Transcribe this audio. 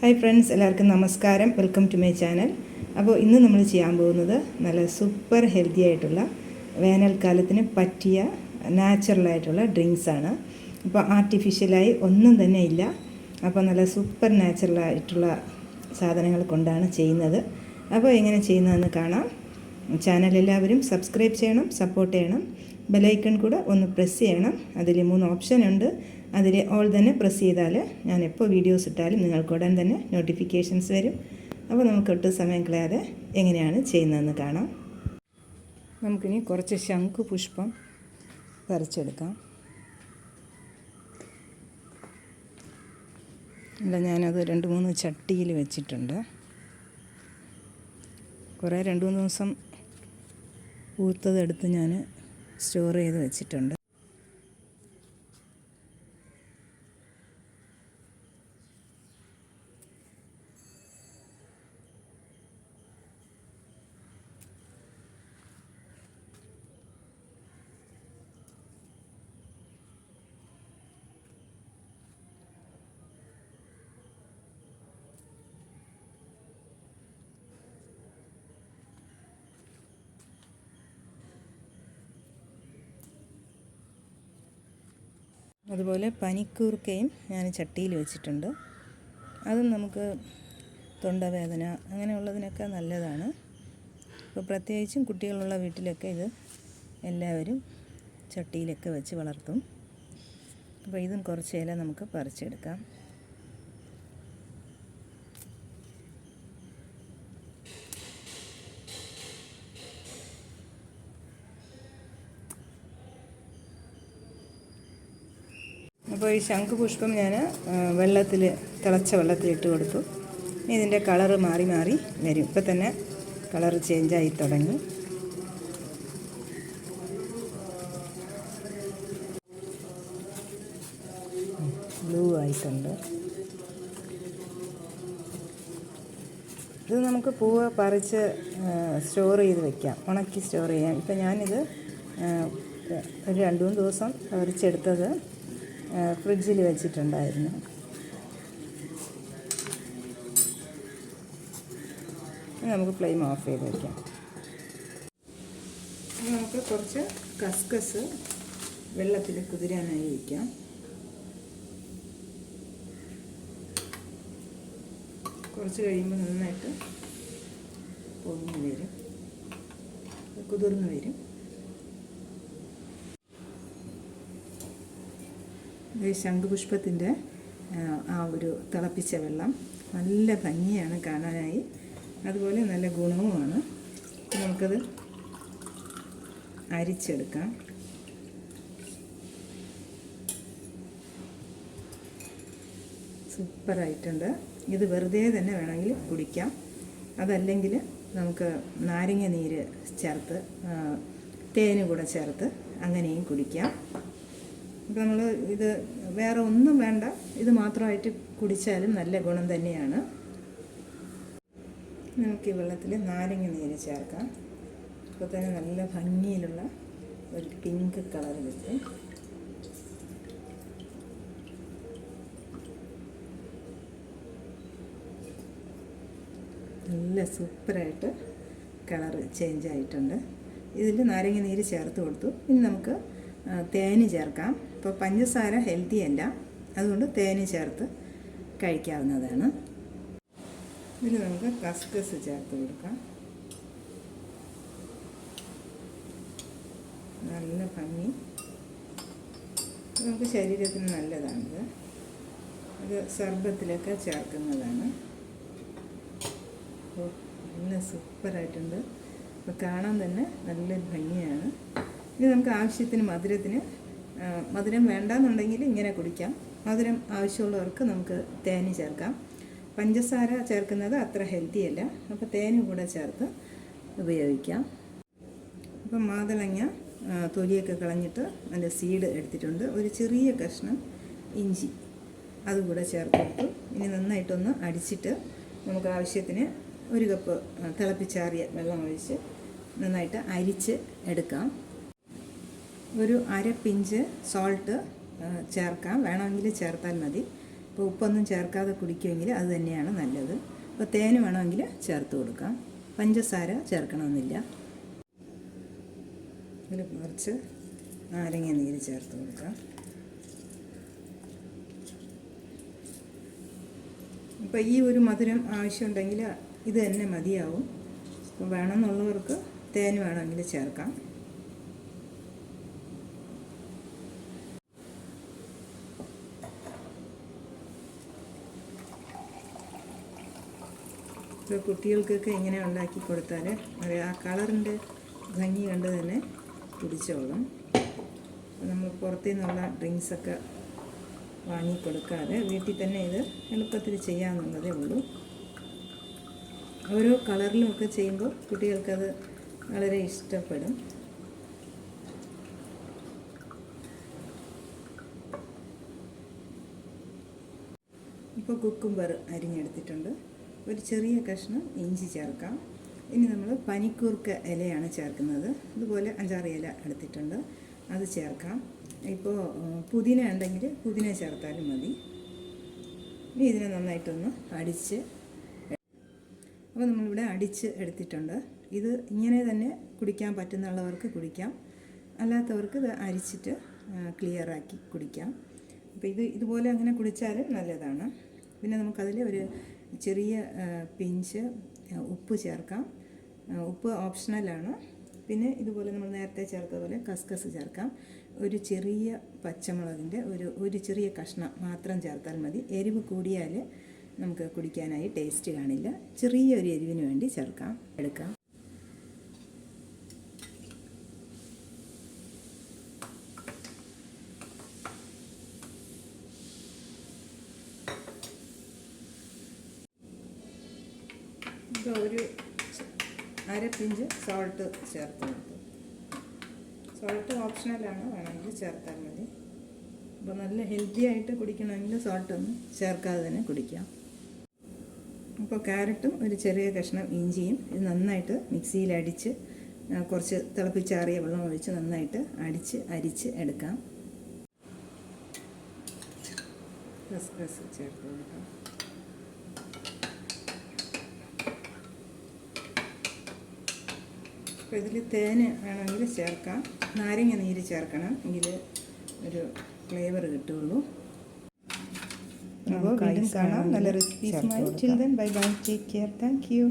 Hi friends എല്ലാവർക്കും നമസ്കാരം. Welcome to my channel അപ്പോൾ ഇന്ന് നമ്മൾ ചെയ്യാൻ പോകുന്നത് നല്ല സൂപ്പർ ഹെൽത്തി ആയിട്ടുള്ള വേനൽക്കാലത്തിന് പറ്റിയ നാച്ചുറലായിട്ടുള്ള ഡ്രിങ്ക്സാണ് അപ്പോൾ ആർട്ടിഫിഷ്യലായി ഒന്നും തന്നെ ഇല്ല. അപ്പോൾ നല്ല സൂപ്പർ നാച്ചുറലായിട്ടുള്ള സാധനങ്ങൾ കൊണ്ടാണ് ചെയ്യുന്നത്. അപ്പോൾ എങ്ങനെ ചെയ്യുന്നതെന്ന് കാണാം. ചാനൽ എല്ലാവരും സബ്സ്ക്രൈബ് ചെയ്യണം സപ്പോർട്ട് ചെയ്യണം. ബെലൈക്കൺ കൂടെ ഒന്ന് പ്രസ് ചെയ്യണം. അതിൽ മൂന്ന് ഓപ്ഷൻ ഉണ്ട്. അതിൽ ഓൾ തന്നെ പ്രസ് ചെയ്താൽ ഞാൻ എപ്പോൾ വീഡിയോസ് ഇട്ടാലും നിങ്ങൾക്ക് ഉടൻ തന്നെ നോട്ടിഫിക്കേഷൻസ് വരും. അപ്പോൾ നമുക്ക് ഒട്ടും സമയം കളയാതെ എങ്ങനെയാണ് ചെയ്യുന്നതെന്ന് കാണാം. നമുക്കിനി കുറച്ച് ശംഖു പുഷ്പം പറിച്ചെടുക്കാം. അല്ല ഞാനത് രണ്ട് മൂന്ന് ചട്ടിയിൽ വെച്ചിട്ടുണ്ട്. കുറേ രണ്ട് മൂന്ന് ദിവസം ഊത്തതെടുത്ത് ഞാൻ സ്റ്റോർ ചെയ്ത് വെച്ചിട്ടുണ്ട്. അതുപോലെ പനിക്കൂർക്കയും ഞാൻ ചട്ടിയിൽ വെച്ചിട്ടുണ്ട്. അതും നമുക്ക് തൊണ്ടവേദന അങ്ങനെയുള്ളതിനൊക്കെ നല്ലതാണ്. അപ്പോൾ പ്രത്യേകിച്ചും കുട്ടികളുള്ള വീട്ടിലൊക്കെ ഇത് എല്ലാവരും ചട്ടിയിലൊക്കെ വെച്ച് വളർത്തും. അപ്പോൾ ഇതും കുറച്ച് ഇല നമുക്ക് പറിച്ചെടുക്കാം. അപ്പോൾ ഈ ശംഖുപുഷ്പം ഞാൻ വെള്ളത്തിൽ തിളച്ച വെള്ളത്തിൽ ഇട്ട് കൊടുത്തു. ഇനി ഇതിന്റെ കളറ് മാറി മാറി വരും. ഇപ്പം തന്നെ കളറ് ചേഞ്ചായി തുടങ്ങി. ബ്ലൂ ആയിട്ടുണ്ട്. ഇത് നമുക്ക് പൂവ് പറിച്ച് സ്റ്റോർ ചെയ്ത് വെക്കാം. ഉണക്കി സ്റ്റോർ ചെയ്യാം. ഇപ്പം ഞാനിത് ഒരു രണ്ട് മൂന്ന് ദിവസം പറിച്ചെടുത്തത് ഫ്രിഡ്ജിൽ വെച്ചിട്ടുണ്ടായിരുന്നു. നമുക്ക് ഫ്ലെയിം ഓഫ് ചെയ്ത് വയ്ക്കാം നമുക്ക് കുറച്ച് കസ്കസ് വെള്ളത്തിൽ കുതിരാനായി വയ്ക്കാം കുറച്ച് കഴിയുമ്പോൾ നന്നായിട്ട് പൊങ്ങി വരും. കുതിർന്ന് വരും. ശംഖുപുഷ്പത്തിന്റെ ആ ഒരു തിളപ്പിച്ച വെള്ളം. നല്ല ഭംഗിയാണ് കാണാനായി. അതുപോലെ നല്ല ഗുണവുമാണ്. നമുക്കത് അരിച്ചെടുക്കാം. സൂപ്പറായിട്ടുണ്ട്. ഇത് വെറുതെ തന്നെ വേണമെങ്കിൽ കുടിക്കാം. അതല്ലെങ്കിൽ നമുക്ക് നാരങ്ങ നീര് ചേർത്ത് തേന് കൂടെ ചേർത്ത് അങ്ങനെയും കുടിക്കാം. അപ്പോൾ നമ്മൾ ഇത് വേറെ ഒന്നും വേണ്ട. ഇത് മാത്രമായിട്ട് കുടിച്ചാലും നല്ല ഗുണം തന്നെയാണ്. നമുക്ക് ഈ വെള്ളത്തിൽ നാരങ്ങ നീര് ചേർക്കാം. അപ്പോൾ തന്നെ നല്ല ഭംഗിയിലുള്ള ഒരു പിങ്ക് കളർ കിട്ടും. നല്ല സൂപ്പറായിട്ട് കളർ ചേഞ്ച് ആയിട്ടുണ്ട് ഇതിൽ നാരങ്ങ നീര് ചേർത്ത് കൊടുത്തു. ഇനി നമുക്ക് തേന് ചേർക്കാം. ഇപ്പോൾ പഞ്ചസാര ഹെൽത്തി അല്ല. അതുകൊണ്ട് തേന് ചേർത്ത് കഴിക്കാവുന്നതാണ്. ഇതിൽ നമുക്ക് കസ്കസ് ചേർത്ത് കൊടുക്കാം. നല്ല ഭംഗി. നമുക്ക് ശരീരത്തിന് നല്ലതാണിത്. ഇത് സർബത്തിലൊക്കെ ചേർക്കുന്നതാണ്. അപ്പോൾ നല്ല സൂപ്പറായിട്ടുണ്ട്. അപ്പോൾ കാണാൻ തന്നെ നല്ല ഭംഗിയാണ്. ഇനി നമുക്ക് ആവശ്യത്തിന് മധുരത്തിന് മധുരം വേണ്ടാന്നുണ്ടെങ്കിൽ ഇങ്ങനെ കുടിക്കാം. മധുരം ആവശ്യമുള്ളവർക്ക് നമുക്ക് തേന് ചേർക്കാം. പഞ്ചസാര ചേർക്കുന്നത് അത്ര ഹെൽത്തി അല്ല. അപ്പോൾ തേനും കൂടെ ചേർത്ത് ഉപയോഗിക്കാം. അപ്പം മാതളങ്ങ തൊലിയൊക്കെ കളഞ്ഞിട്ട് അതിന്റെ സീഡ് എടുത്തിട്ടുണ്ട്. ഒരു ചെറിയ കഷ്ണം ഇഞ്ചി അതുകൂടെ ചേർത്ത് കൊടുത്തു. ഇനി നന്നായിട്ടൊന്ന് അടിച്ചിട്ട് നമുക്ക് ആവശ്യത്തിന് ഒരു കപ്പ് തിളപ്പിച്ചാറിയ വെള്ളം ഒഴിച്ച് നന്നായിട്ട് അരിച്ച് എടുക്കാം. ഒരു അര പിഞ്ച് സോൾട്ട് ചേർക്കാം. വേണമെങ്കിൽ ചേർത്താൽ മതി. ഇപ്പോൾ ഉപ്പൊന്നും ചേർക്കാതെ കുടിക്കുമെങ്കിൽ അത് തന്നെയാണ് നല്ലത്. അപ്പോൾ തേന് വേണമെങ്കിൽ ചേർത്ത് കൊടുക്കാം. പഞ്ചസാര ചേർക്കണമെന്നില്ല. ഇതിൽ കുറച്ച് നാരങ്ങ നീര് ചേർത്ത് കൊടുക്കാം. അപ്പോൾ ഈ ഒരു മധുരം ആവശ്യമുണ്ടെങ്കിൽ ഇത് തന്നെ മതിയാവും. വേണമെന്നുള്ളവർക്ക് തേൻ വേണമെങ്കിൽ ചേർക്കാം. ഇപ്പോൾ കുട്ടികൾക്കൊക്കെ ഇങ്ങനെ ഉണ്ടാക്കി കൊടുത്താൽ അവർ ആ കളറിന്റെ ഭംഗി കണ്ട് തന്നെ കുടിച്ചോളും. നമ്മൾ പുറത്തു നിന്നുള്ള ഡ്രിങ്ക്സൊക്കെ വാങ്ങിക്കൊടുക്കാതെ വീട്ടിൽ തന്നെ ഇത് എളുപ്പത്തിൽ ചെയ്യാമെന്നുള്ളതേ ഉള്ളൂ. ഓരോ കളറിലുമൊക്കെ ചെയ്യുമ്പോൾ കുട്ടികൾക്കത് വളരെ ഇഷ്ടപ്പെടും. ഇപ്പോൾ കുക്കുംബർ അരിഞ്ഞെടുത്തിട്ടുണ്ട്. ഒരു ചെറിയ കഷ്ണം ഇഞ്ചി ചേർക്കാം. ഇനി നമ്മൾ പനിക്കൂർക്ക ഇലയാണ് ചേർക്കുന്നത്. അതുപോലെ അഞ്ചാറ് ഇല എടുത്തിട്ടുണ്ട്. അത് ചേർക്കാം. ഇപ്പോൾ പുതിന ഉണ്ടെങ്കിൽ പുതിന ചേർത്താലും മതി. ഇനി ഇതിനെ നന്നായിട്ടൊന്ന് അടിച്ച് അപ്പോൾ നമ്മളിവിടെ അടിച്ച് എടുത്തിട്ടുണ്ട്. ഇത് ഇങ്ങനെ തന്നെ കുടിക്കാൻ പറ്റുന്നുള്ളവർക്ക് കുടിക്കാം. അല്ലാത്തവർക്ക് ഇത് അരിച്ചിട്ട് ക്ലിയറാക്കി കുടിക്കാം. അപ്പോൾ ഇത് ഇതുപോലെ അങ്ങനെ കുടിച്ചാലും നല്ലതാണ്. പിന്നെ നമുക്കതിൽ ഒരു ചെറിയ പിഞ്ച് ഉപ്പ് ചേർക്കാം. ഉപ്പ് ഓപ്ഷണലാണ് പിന്നെ ഇതുപോലെ നമ്മൾ നേരത്തെ ചേർത്തതുപോലെ കസ്കസ് ചേർക്കാം. ഒരു ചെറിയ പച്ചമുളകിന്റെ ഒരു ഒരു ചെറിയ കഷ്ണം മാത്രം ചേർത്താൽ മതി. എരിവ് കൂടിയാൽ നമുക്ക് കുടിക്കാനായി ടേസ്റ്റ് കാണില്ല. ചെറിയൊരു എരിവിന് വേണ്ടി ചേർക്കാം. എടുക്കാം. ഇപ്പോൾ ഒരു അര പിഞ്ച് സോൾട്ട് ചേർത്ത് കൊടുത്തു. സോൾട്ട് ഓപ്ഷണലാണ് വേണമെങ്കിൽ ചേർത്താൽ മതി. അപ്പോൾ നല്ല ഹെൽത്തി ആയിട്ട് കുടിക്കണമെങ്കിൽ സോൾട്ടൊന്നും ചേർക്കാതെ തന്നെ കുടിക്കാം. അപ്പോൾ ക്യാരറ്റും ഒരു ചെറിയ കഷ്ണം ഇഞ്ചിയും ഇത് നന്നായിട്ട് മിക്സിയിൽ അടിച്ച് കുറച്ച് തിളപ്പിച്ചാറിയ വെള്ളം ഒഴിച്ച് നന്നായിട്ട് അടിച്ച് അരിച്ച് എടുക്കാം. കസ്കസ് ചേർത്ത് കൊടുക്കാം. അപ്പോൾ ഇതിൽ തേൻ വേണമെങ്കിൽ ചേർക്കാം. നാരങ്ങ നീര് ചേർക്കണം. എങ്കിൽ ഒരു ഫ്ലേവർ കിട്ടുള്ളൂ അപ്പോൾ വീണ്ടും കാണാം. നല്ല റെസിപ്പീസുമായി children. Bye bye. Take care. Thank you.